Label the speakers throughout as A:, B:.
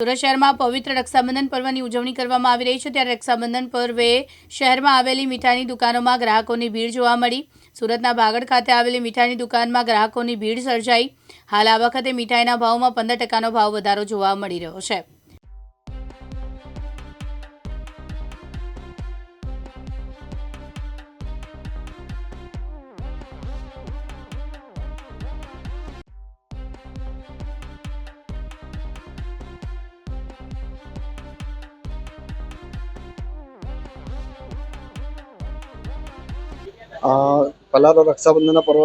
A: સુરત શહેરમાં પવિત્ર રક્ષાબંધન પર્વની ઉજવણી કરવામાં આવી રહી છે. ત્યારે રક્ષાબંધન પર્વે શહેરમાં આવેલી મીઠાઈની દુકાનોમાં ગ્રાહકોની ભીડ જોવા મળી. સુરતના ભાગડ ખાતે આવેલી મીઠાઈની દુકાનમાં ગ્રાહકોની ભીડ સર્જાઈ. હાલ આ વખતે મીઠાઈના ભાવમાં પંદર ટકાનો ભાવ વધારો જોવા મળી રહ્યો છે.
B: પહેલાં તો રક્ષાબંધનના પર્વ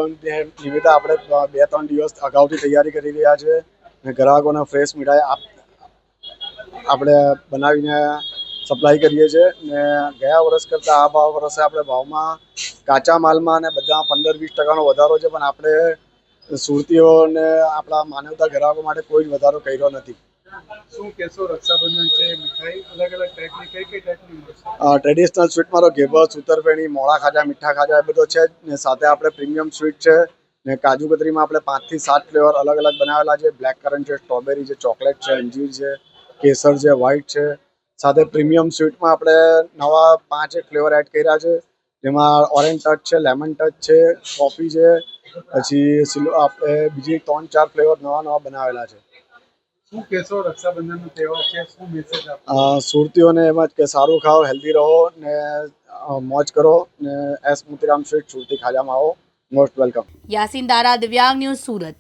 B: નિમિત્તે આપણે બે ત્રણ દિવસ અગાઉથી તૈયારી કરી રહ્યા છે અને ગ્રાહકોને ફ્રેશ મીઠાઈ આપ, આપણે બનાવીને સપ્લાય કરીએ છીએ ને ગયા વર્ષ કરતાં આ ભાવ વર્ષે આપણે ભાવમાં કાચા માલમાં અને બધા પંદર વીસ ટકાનો વધારો છે, પણ આપણે સુરતીઓ અને આપણા માનવતા ગ્રાહકો માટે કોઈ જ વધારો કર્યો નથી.
C: શું કહેશો? રક્ષાબંધન છે, મીઠાઈ? અલગ અલગ ટાઈપની કઈ કઈ ટાઈપની મળશે
B: ટ્રેડિશનલ સ્વીટમાં તો ઘેબર સુતરફેણી, મોળા ખાજા, મીઠા ખાજા એ બધો છે ને સાથે આપણે પ્રીમિયમ સ્વીટ છે, ને કાજુ કતરીમાં આપણે પાંચથી સાત ફ્લેવર અલગ અલગ બનાવેલા છે. બ્લેક કરન્ટ છે સ્ટ્રોબેરી છે ચોકલેટ છે, અંજીર છે, કેસર છે વ્હાઈટ છે. સાથે પ્રીમિયમ સ્વીટમાં આપણે નવા પાંચ ફ્લેવર એડ કર્યા છે. જેમાં ઓરેન્જ ટચ છે લેમન ટચ છે કોફી છે. પછી આપણે બીજી ત્રણ ચાર ફ્લેવર નવા નવા બનાવેલા છે.
C: શું કહેશો રક્ષાબંધનનો તહેવાર છે શું મેસેજ આપો?
B: અ સુરતીઓને એમ જ કે સારું ખાઓ હેલ્ધી રહો ને અ, મોજ કરો ને એસ મોતીરામ સ્વીટ સુરતી ખાજામાં આવો. મોસ્ટ વેલકમ
A: યાસીન દારા દિવ્યાંગ ન્યૂઝ સુરત.